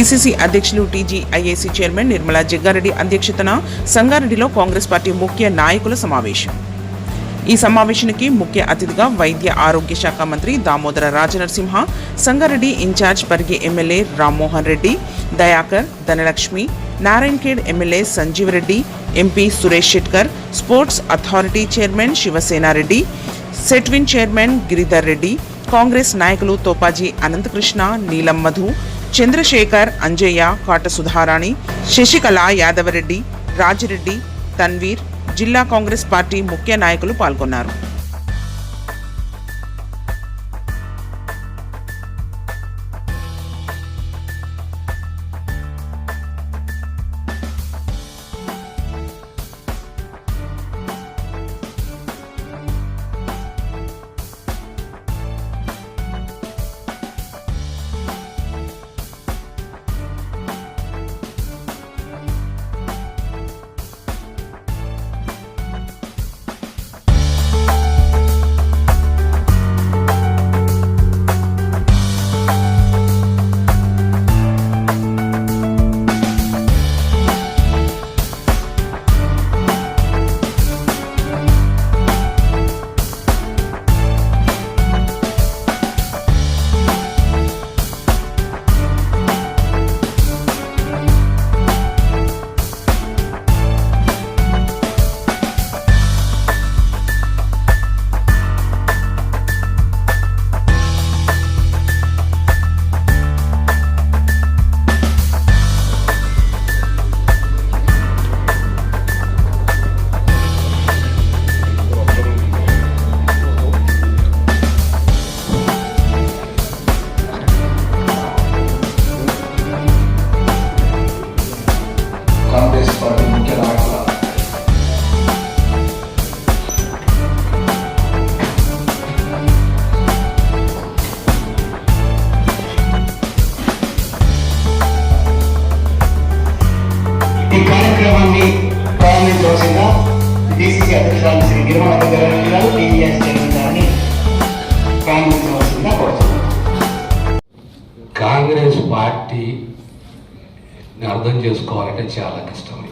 DCC అధ్యక్షులు టీజీఐఏసీ chairman Nirmala Jaggareddy అధ్యక్షతన సంగారెడ్డిలో కాంగ్రెస్ పార్టీ ముఖ్య నాయకుల సమావేశం. ఈ సమావేశానికి ముఖ్య అతిథిగా వైద్య ఆరోగ్య శాఖ మంత్రి Damodara Rajanarasimha Sangareddy in charge Parigi MLA Rammohan Reddy Dayakar Dhanalakshmi Narayankhed MLA Sanjeev Reddy MP Suresh Shetkar sports authority chairman Shivasenareddy Setwin chairman Giridhar Reddy Congress నాయకులు తోపాజీ అనంతకృష్ణ నీలం మధు చంద్రశేఖర్ అంజయ్య కాట సుధారాణి శశికళ యాదవరెడ్డి రాజిరెడ్డి తన్వీర్ జిల్లా కాంగ్రెస్ పార్టీ ముఖ్య నాయకులు పాల్గొన్నారు. డిసిసి అధ్యక్షురాలు శ్రీ గిరిమణ గారు గారు టీవీఎస్ చైర్మన్ గారిని ప్రారంభించవలసిందిగా కోరుతున్నాను కాంగ్రెస్ పార్టీ అర్థం చేసుకోవాలంటే చాలా కష్టమైంది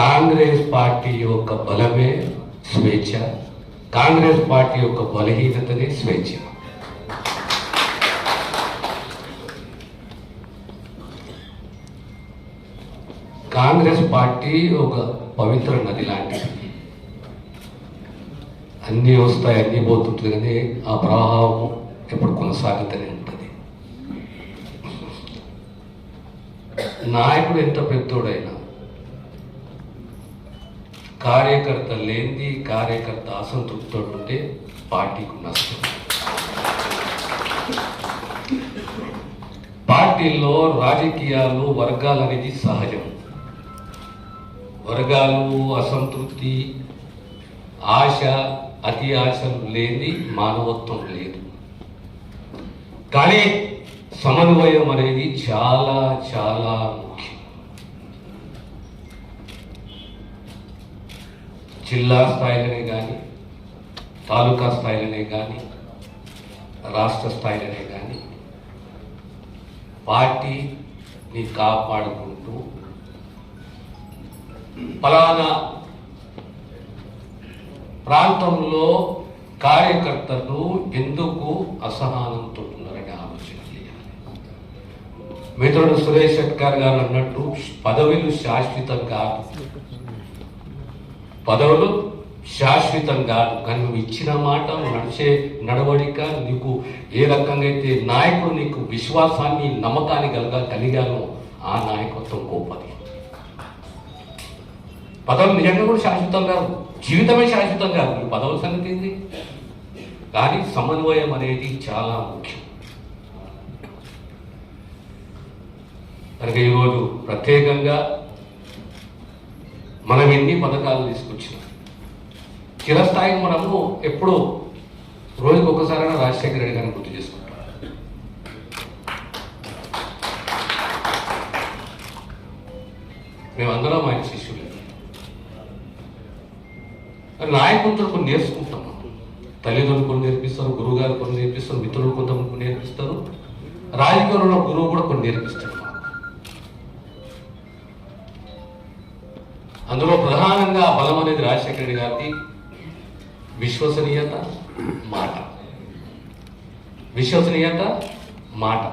కాంగ్రెస్ పార్టీ యొక్క బలమే స్వేచ్ఛ. కాంగ్రెస్ పార్టీ యొక్క బలహీనతనే స్వేచ్ఛ. కాంగ్రెస్ పార్టీ ఒక పవిత్ర నది లాంటిది. అన్నీ వస్తాయి అన్నీ పోతుంటుంది కానీ ఆ ప్రవాహం ఎప్పుడు కొనసాగుతూనే ఉంటుంది. నాయకుడు ఎంత పెద్దోడైనా కార్యకర్త లేనిది కార్యకర్త అసంతృప్తితో ఉంటే పార్టీకి నష్టం. పార్టీల్లో రాజకీయాలు వర్గాలు అనేది సహజం. వర్గాలు అసంతృప్తి ఆశ అతి ఆశలు లేని మానవత్వం లేదు. కానీ సమన్వయం అనేది చాలా చాలా ముఖ్యం. జిల్లా స్థాయిలోనే కానీ తాలూకా స్థాయిలోనే కానీ రాష్ట్ర స్థాయిలోనే కానీ పార్టీని కాపాడుకుంటూ ఫలానా ప్రాంతంలో కార్యకర్తలు ఎందుకు అసహనంతో ఉన్నారని ఆలోచన చేయాలి. మిత్రుడు సురేష్ శెట్కర్ గారు అన్నట్టు పదవులు శాశ్వతం కాదు. పదవులు శాశ్వతం కాదు. కానీ నువ్వు ఇచ్చిన మాట నడిచే నడవడిక నీకు ఏ రకంగా అయితే నాయకుడు నీకు విశ్వాసాన్ని నమ్మకాన్ని కలగా కలిగానో ఆ నాయకత్వం గొప్పది. పదవులు నిజంగా కూడా శాశ్వతం కాదు జీవితమే శాశ్వతం కాదు ఈ పదవుల సంగతి ఏంది? కానీ సమన్వయం అనేది చాలా ముఖ్యం. కనుక ఈరోజు ప్రత్యేకంగా మనం ఎన్ని పథకాలు తీసుకొచ్చినాం చిరస్థాయికి మనము ఎప్పుడో రోజుకి ఒకసారైనా రాజశేఖర రెడ్డి గారిని గుర్తు చేసుకుంటాం. మేమందరం ఆయన నాయకులతో కొన్ని నేర్చుకుంటాం తల్లిదండ్రులు కొన్ని నేర్పిస్తారు గురువుగారు కొన్ని నేర్పిస్తారు మిత్రులు కొంతమంది నేర్పిస్తారు. రాజకీయంలో గురువు కూడా కొన్ని నేర్పిస్తారు అందులో ప్రధానంగా బలం అనేది రాజశేఖర రెడ్డి విశ్వసనీయత మాట. విశ్వసనీయత మాట.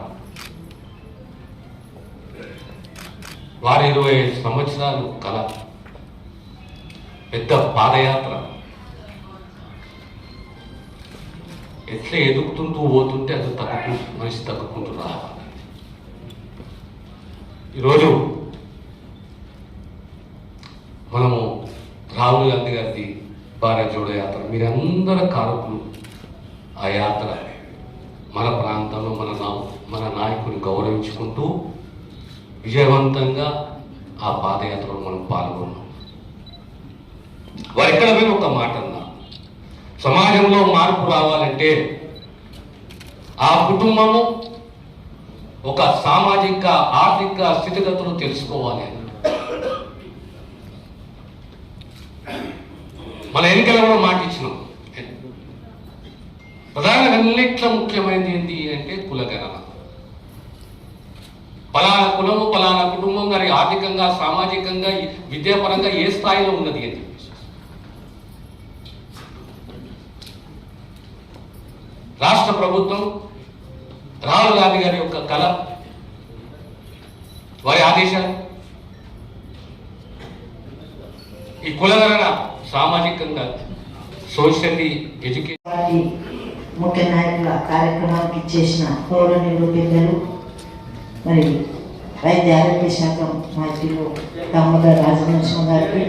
వారి ఇరవై ఐదు సంవత్సరాలు కళ. పెద్ద పాదయాత్ర. ఎట్లా ఎదుగుతుంటూ పోతుంటే అది తగ్గు మనిషి తగ్గుకుంటూ రావాలి ఈరోజు మనము రాహుల్ గాంధీ గారిది భారత్ జోడో యాత్ర. మీరందరూ కారకులు ఆ యాత్ర. మన ప్రాంతంలో మన మన నాయకుని గౌరవించుకుంటూ విజయవంతంగా ఆ పాదయాత్రలో మనం పాల్గొన్నాం. వారు ఒక మాట అన్నా సమాజంలో మార్పు రావాలంటే ఆ కుటుంబము ఒక సామాజిక ఆర్థిక స్థితిగతులు తెలుసుకోవాలి అని. మన ఎన్నికలలో మాట ఇచ్చినాం. ప్రధానంగా అన్నిట్లో ముఖ్యమైనది ఏంటి అంటే కులగణన పలానా కులము పలానా కుటుంబం గారి ఆర్థికంగా సామాజికంగా విద్యాపరంగా ఏ స్థాయిలో ఉన్నది అని. రాష్ట్ర ప్రభుత్వం రాహుల్ గాంధీ గారి యొక్క కళ వారి ఆదేశాలు ఈ కులగణన సామాజికంగా సోషల్లీ ఎడ్యుకేషన్ ముఖ్య నాయకుల కార్యక్రమానికి ఇచ్చేసిన పౌర నిరూపితలు మరి వైద్య ఆరోగ్య శాఖ మంత్రులు దామోదర్ రాజవంశం గారికి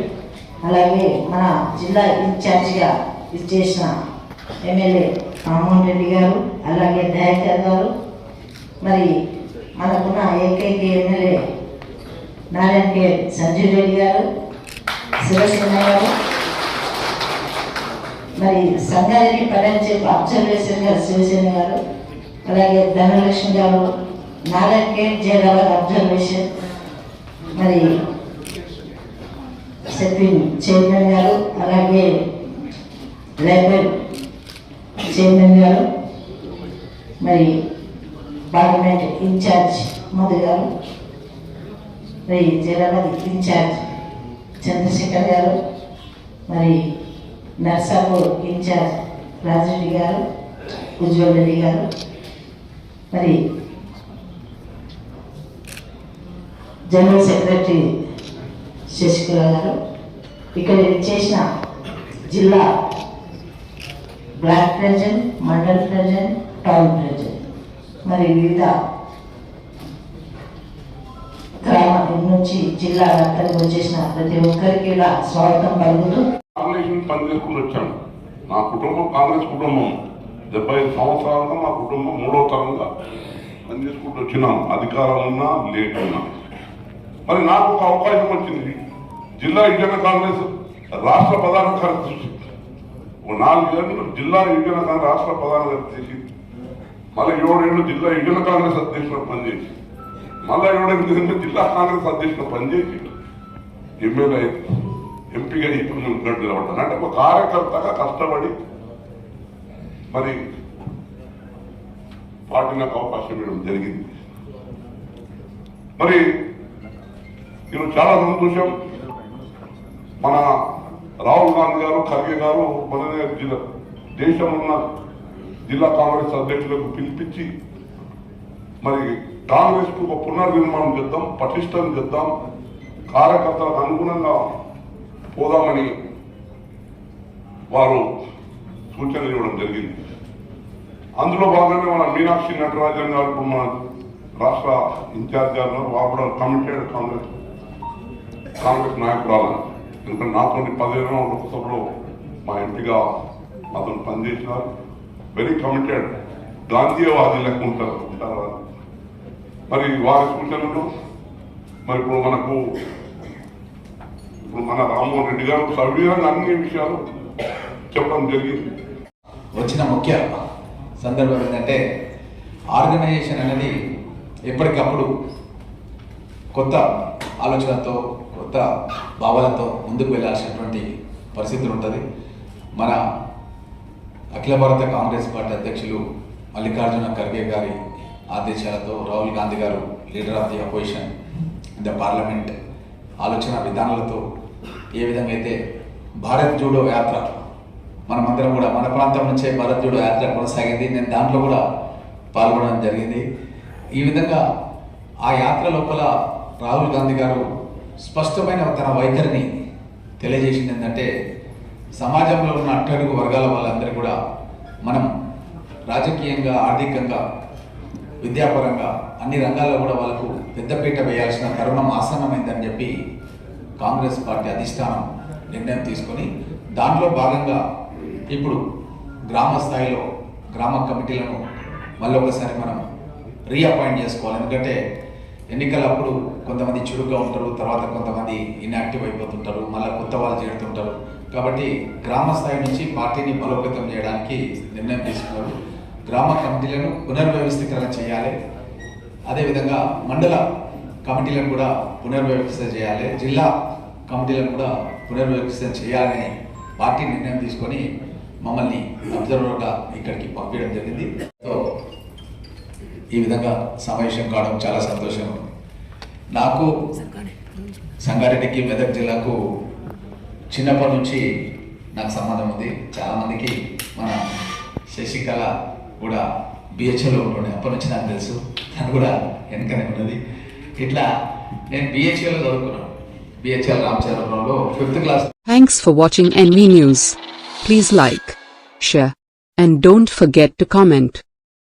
అలాగే మన జిల్లా ఇన్ఛార్జిగా ఇచ్చేసిన ఎమ్మెల్యే రామ్మోహన్ రెడ్డి గారు అలాగే దయాకర్ గారు మరి మనకున్న ఏకైక ఎమ్మెల్యే నారాయణ కే. సంజీవ్ రెడ్డి గారు శివసేన గారు మరి సంఘాన్ని పటాన్చే అబ్జర్వేషన్ గారు శివసేన గారు అలాగే ధనలక్ష్మి గారు నారాయణ కే. జయరాబాద్ అబ్జర్వేషన్ మరి సెట్విన్ చైర్మన్ గారు అలాగే లైబ్రరీ చైర్మన్ గారు మరి పార్లమెంట్ ఇన్ఛార్జ్ మధు గారు మరి జైరాబాద్ ఇన్ఛార్జ్ చంద్రశేఖర్ గారు మరి నర్సాపూర్ ఇన్ఛార్జ్ రాజరెడ్డి గారు ఉజ్వల్ రెడ్డి గారు మరి జనరల్ సెక్రటరీ శశికుల గారు ఇక్కడ చేసిన జిల్లా block president mandal president town president మరి వివిధ గ్రామాల నుంచి జిల్లా వ్యాప్తంగా వచ్చేసిన ప్రతి ఒక్కరికి ఇలా స్వాగతం పలుకుతూ కాంగ్రెస్ పని వచ్చాను. నా కుటుంబం కాంగ్రెస్ కుటుంబం. డెబ్బై ఐదు సంవత్సరాలుగా మా కుటుంబం మూడో తరంగా పని చేసుకుంటూ వచ్చినాం. అధికారం ఉన్నా లేకున్నా మరి నాకు ఒక అవకాశం వచ్చింది. జిల్లా యుజన కాంగ్రెస్ రాష్ట్ర ప్రధాన కార్యదర్శి ఓ నాలుగేళ్ళు జిల్లా యువజన కాంగ్రెస్ రాష్ట్ర ప్రధాన చేసి మళ్ళీ ఏడేళ్ళు జిల్లా యువజన కాంగ్రెస్ అధ్యక్షుడు పనిచేసి మళ్ళీ ఏడేళ్ళు జిల్లా కాంగ్రెస్ అధ్యక్షుడు పనిచేసి ఎమ్మెల్యే ఎంపీగా ఇప్పుడు ఉన్నట్టు నిలబడ్డాను. అంటే ఒక కార్యకర్తగా కష్టపడి మరి పార్టీ నాకు అవకాశం ఇవ్వడం జరిగింది. మరి నేను చాలా సంతోషం. మన రాహుల్ గాంధీ గారు ఖర్గే గారు మొదలైన జిల్లా దేశం ఉన్న జిల్లా కాంగ్రెస్ అధ్యక్షులకు పిలిపించి మరి కాంగ్రెస్కు ఒక పునర్నిర్మాణం చేద్దాం పటిష్టం చేద్దాం కార్యకర్తలకు అనుగుణంగా పోదామని వారు సూచనలు ఇవ్వడం జరిగింది. అందులో భాగంగా మన మీనాక్షి నటరాజన్ గారు మన రాష్ట్ర ఇన్ఛార్జ్ గారు వారు కూడా కమిటెడ్ కాంగ్రెస్ కాంగ్రెస్ నాయకురాలని ఎందుకంటే నాతో పదిహేను లోక్సభలో మా ఎంపీగా అతను పనిచేసినారు. వెరీ కమిటెడ్ గాంధీవాది లెక్క ఉంటారు ఉంటారు? మరి వారి సూచనలు? మరి ఇప్పుడు మనకు ఇప్పుడు మన రామ్మోహన్ రెడ్డి గారు సవివరంగా అన్ని విషయాలు చెప్పడం జరిగింది. వచ్చిన ముఖ్య సందర్భం ఏంటంటే ఆర్గనైజేషన్ అనేది ఎప్పటికప్పుడు కొత్త ఆలోచనతో కొత్త భావాలతో ముందుకు వెళ్ళాల్సినటువంటి పరిస్థితులు ఉంటుంది. మన అఖిల భారత కాంగ్రెస్ పార్టీ అధ్యక్షులు మల్లికార్జున ఖర్గే గారి ఆదేశాలతో రాహుల్ గాంధీ గారు leader of the opposition the parliament ఆలోచన విధానాలతో ఏ విధంగా అయితే భారత్ జూడో యాత్ర మనమందరం కూడా మన ప్రాంతం నుంచే భారత్ జోడో యాత్ర కొనసాగింది. నేను దాంట్లో కూడా పాల్గొనడం జరిగింది. ఈ విధంగా ఆ యాత్ర లోపల రాహుల్ గాంధీ గారు స్పష్టమైన తన వైఖరిని తెలియజేసింది ఏంటంటే సమాజంలో ఉన్న అట్టడుగు వర్గాల వాళ్ళందరూ కూడా మనం రాజకీయంగా ఆర్థికంగా విద్యాపరంగా అన్ని రంగాల్లో కూడా వాళ్ళకు పెద్దపీట వేయాల్సిన తరుణం ఆసన్నమైందని చెప్పి కాంగ్రెస్ పార్టీ అధిష్టానం నిర్ణయం తీసుకొని దాంట్లో భాగంగా ఇప్పుడు గ్రామ స్థాయిలో గ్రామ కమిటీలను మళ్ళీ ఒకసారి మనం రీఅపాయింట్ చేసుకోవాలి. ఎందుకంటే ఎన్నికలప్పుడు కొంతమంది చురుగ్గా ఉంటారు తర్వాత కొంతమంది ఇన్యాక్టివ్ అయిపోతుంటారు మళ్ళీ కొత్త వాళ్ళు చేరుతుంటారు. కాబట్టి గ్రామ స్థాయి నుంచి పార్టీని బలోపేతం చేయడానికి నిర్ణయం తీసుకున్నారు. గ్రామ కమిటీలను పునర్వ్యవస్థీకరణ చేయాలి. అదేవిధంగా మండల కమిటీలను కూడా పునర్వ్యవస్థ చేయాలి. జిల్లా కమిటీలను కూడా పునర్వ్యవస్థ చేయాలని పార్టీ నిర్ణయం తీసుకొని మమ్మల్ని అబ్జర్వర్గా ఇక్కడికి పంపించడం జరిగింది. సో ఈ విధంగా సమావేశం కావడం చాలా సంతోషం. నాకు సంగారెడ్డికి మెదక్ జిల్లాకు చిన్నప్పటి నుంచి నాకు సంబంధం ఉంది. చాలామందికి మన శశికళ కూడా బిహెచ్ఎల్లో ఉంటుండే. అప్పటి నుంచి నాకు తెలుసు. తను కూడా వెనకనే ఉన్నది. ఇట్లా నేను బిహెచ్ఎల్లో చదువుకున్నాను. BHEL రామచంద్రపురంలో fifth class. Thanks for watching NV news please like share and don't forget to comment